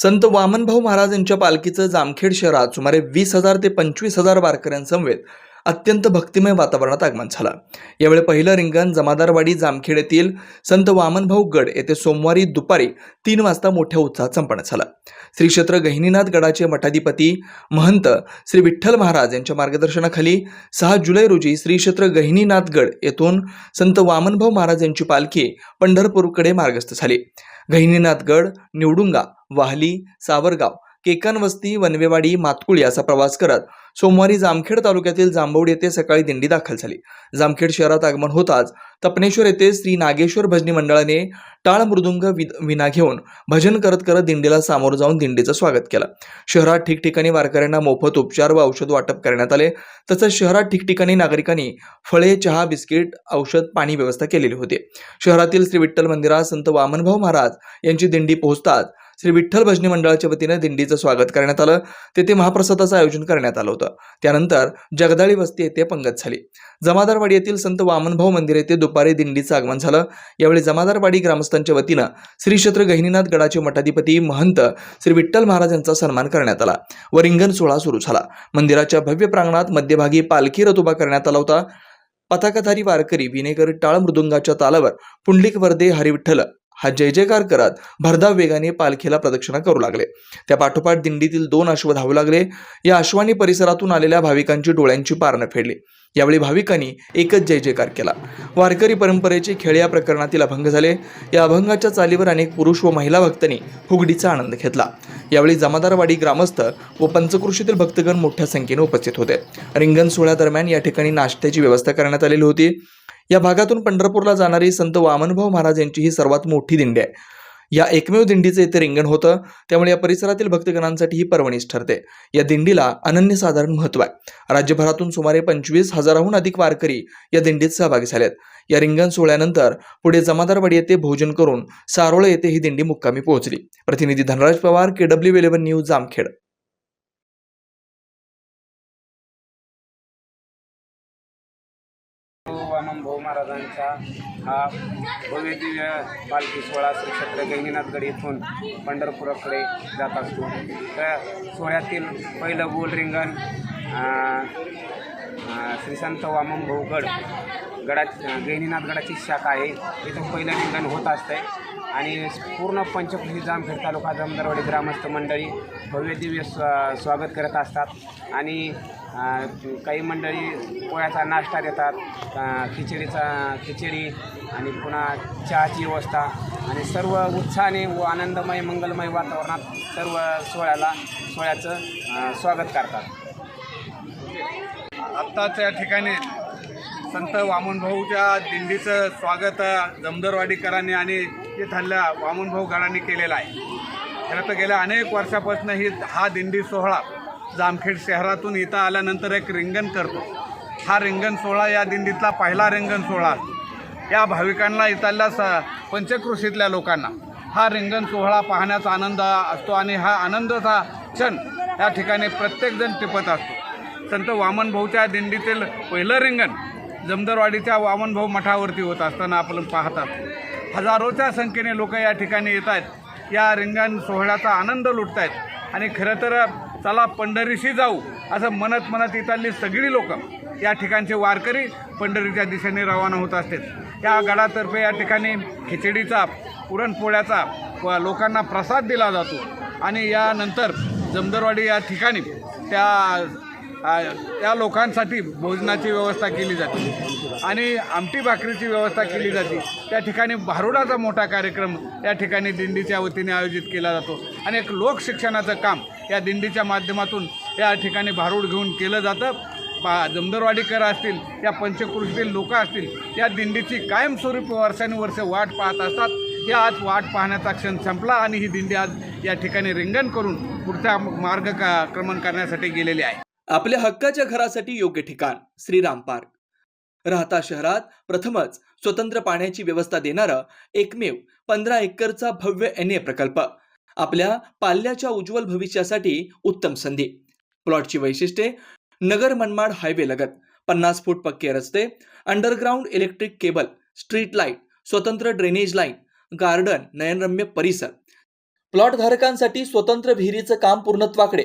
संत वामनभाऊ महाराज यांच्या पालखीचं जामखेड शहरात सुमारे वीस हजार ते पंचवीस हजार वारकऱ्यांसमवेत अत्यंत भक्तिमय वातावरणात आगमन झालं. यावेळी पहिलं रिंगण जमादारवाडी जामखेड येथील संत वामनभाऊ गड येथे सोमवारी दुपारी तीन वाजता मोठ्या उत्साहात संपन्न झालं. श्री क्षेत्र गहिनीनाथ गडाचे मठाधिपती महंत श्री विठ्ठल महाराज यांच्या मार्गदर्शनाखाली सहा जुलै रोजी श्री क्षेत्र गहिनीनाथ गड येथून संत वामनभाऊ महाराज यांची पालखी पंढरपूरकडे मार्गस्थ झाली. गहिनीनाथगड निवडुंगा वाहली सावरगाव केकानवस्ती वनवेवाडी मातकुळी असा प्रवास करत सोमवारी जामखेड तालुक्यातील जांभवड येथे सकाळी दिंडी दाखल झाली. जामखेड शहरात आगमन होताच तपनेश्वर येथे श्री नागेश्वर भजनी मंडळाने टाळ मृदुंग विना घेऊन भजन करत करत दिंडीला सामोरं जाऊन दिंडीचं स्वागत केलं. शहरात ठिकठिकाणी वारकऱ्यांना मोफत उपचार व औषध वाटप करण्यात आले. तसंच शहरात ठिकठिकाणी नागरिकांनी फळे चहा बिस्किट औषध पाणी व्यवस्था केलेली होती. शहरातील श्री विठ्ठल मंदिरात संत वामनभाऊ महाराज यांची दिंडी पोहोचताच श्री विठ्ठल भजनी मंडळाच्या वतीनं दिंडीचं स्वागत करण्यात आलं. तेथे महाप्रसादाचं आयोजन करण्यात आलं होतं. त्यानंतर जगदाळी वस्ती येथे पंगत झाली. जमादारवाडी येथील संत वामनभाऊ मंदिर येथे दुपारी दिंडीचं आगमन झालं. यावेळी जमादारवाडी ग्रामस्थांच्या वतीनं श्री क्षेत्र गहिनीनाथ गडाचे मठाधिपती महंत श्री विठ्ठल महाराज यांचा सन्मान करण्यात आला. व रिंगण सोहळा सुरू झाला. मंदिराच्या भव्य प्रांगणात मध्यभागी पालखी रथ उभा करण्यात आला होता. पताकाधारी वारकरी विनेकर टाळ मृदुंगाच्या तालावर पुंडलिक वर्दे हरिविठ्ठल हा जय जयकार करत भरधाव वेगाने पालखीला प्रदक्षिणा करू लागले. त्या पाठोपाठ दिंडीतील दोन अश्व धावू लागले. या अश्वानी परिसरातून आलेल्या भाविकांची डोळ्यांची पारणं फेडली. यावेळी भाविकांनी एकच जय जयकार केला. वारकरी परंपरेचे खेळ या प्रकरणातील अभंग झाले. या अभंगाच्या चालीवर अनेक पुरुष व महिला भक्तांनी फुगडीचा आनंद घेतला. यावेळी जमादारवाडी ग्रामस्थ व पंचकृषीतील भक्तगण मोठ्या संख्येने उपस्थित होते. रिंगण सोहळ्यादरम्यान या ठिकाणी नाश्त्याची व्यवस्था करण्यात आलेली होती. या भागातून पंढरपूरला जाणारी संत वामनभाऊ महाराज यांची ही सर्वात मोठी दिंडी आहे. या एकमेव दिंडीचे येथे रिंगण होतं त्यामुळे या परिसरातील भक्तगणांसाठी ही पर्वणीच ठरते. या दिंडीला अनन्यसाधारण महत्त्व आहे. राज्यभरातून सुमारे पंचवीस हजाराहून अधिक वारकरी या दिंडीत सहभागी झालेत या रिंगण सोहळ्यानंतर पुढे जमादारवाडी येथे भोजन करून सारोळे येथे ही दिंडी मुक्कामी पोहोचली. प्रतिनिधी Dhanraj Pawar K W eleven news Jamkhed. Vaman भाऊ महाराजांचा हा भव्य दिव्य पालखी सोहळा श्री क्षेत्र गहिनीनाथगड येथून पंढरपुराकडे जात असतो. त्या सोहळ्यातील पहिलं गोल रिंगण श्री संत वामन भाऊ गडा गहिनीनाथ गडाची शाखा आहे. इथं पहिलं रिंगण होत असतंय. आणि पूर्ण पंचकृषी जामखेड तालुका जामदारवाडी ग्रामस्थ मंडळी भव्य दिव्य स्वा स्वागत करत असतात. आणि काही मंडळी पोळ्याचा नाश्ता देतात खिचडीचा खिचडी आणि पुन्हा चहाची व्यवस्था. आणि सर्व उत्साहाने व आनंदमय मंगलमय वातावरणात सर्व सोहळ्याला सोहळ्याचं स्वागत करतात. आत्ताच या ठिकाणी संत वामनभाऊच्या दिंडीचं स्वागत जमदरवाडीकरांनी आणि इथल्या वामनभाऊ गडांनी केलेलं आहे. खरं तर गेल्या अनेक वर्षापासून ही हा दिंडी सोहळा जामखेड शहरातून इथं आल्यानंतर एक रिंगण करतो. हा रिंगण सोहळा या दिंडीतला पहिला रिंगण सोहळा असतो या भाविकांना इथल्या स पंचकृषीतल्या लोकांना हा रिंगण सोहळा पाहण्याचा आनंद असतो आणि हा आनंदाचा क्षण या ठिकाणी प्रत्येकजण टिपत असतो. संत वामनभाऊच्या दिंडीतील पहिलं रिंगण जमदरवाडीच्या वामनभाऊ मठावरती होत असताना आपण पाहतात हजारोच्या संख्येने लोक या ठिकाणी येत आहेत. या रिंगण सोहळ्याचा आनंद लुटत आहेत. आणि खरं तर चला पंढरीशी जाऊ असं म्हणत म्हणत इथली सगळी लोक या ठिकाणचे वारकरी पंढरीच्या दिशेने रवाना होत असतात. या गडातर्फे या ठिकाणी खिचडीचा पुरणपोळ्याचा व लोकांना प्रसाद दिला जातो. आणि यानंतर जमदरवाडी या ठिकाणी त्या त्या लोकांसाठी भोजनाची व्यवस्था केली जाते. आणि आमटी भाकरीची व्यवस्था केली जाते. त्या ठिकाणी भारुडाचा मोठा कार्यक्रम या ठिकाणी दिंडीच्या वतीने आयोजित केला जातो. आणि एक लोकशिक्षणाचं काम या दिंडीच्या माध्यमातून या ठिकाणी भारूड घेऊन केलं जातं. पा जमदरवाडीकर असतील या पंचकृषीतील लोक असतील या दिंडीची कायमस्वरूपी वर्षानुवर्षे वाट पाहत असतात. हे आज वाट पाहण्याचा क्षण संपला आणि ही दिंडी आज या ठिकाणी रिंगण करून पुढचा मार्ग का क्रमण करण्यासाठी गेलेली आहे. आपल्या हक्काच्या घरासाठी योग्य ठिकाण श्रीराम पार्क. राहता शहरात प्रथमच स्वतंत्र पाण्याची व्यवस्था देणारं एकमेव पंधरा एकरचा भव्य एन ए प्रकल्प. आपल्या पाल्याच्या उज्ज्वल भविष्यासाठी उत्तम संधी. प्लॉटची वैशिष्ट्ये नगर मनमाड हायवे लगत पन्नास फूट पक्के रस्ते underground electric cable street light स्वतंत्र ड्रेनेज लाईन गार्डन नयनरम्य परिसर. प्लॉट धारकांसाठी स्वतंत्र विहिरीचं काम पूर्णत्वाकडे.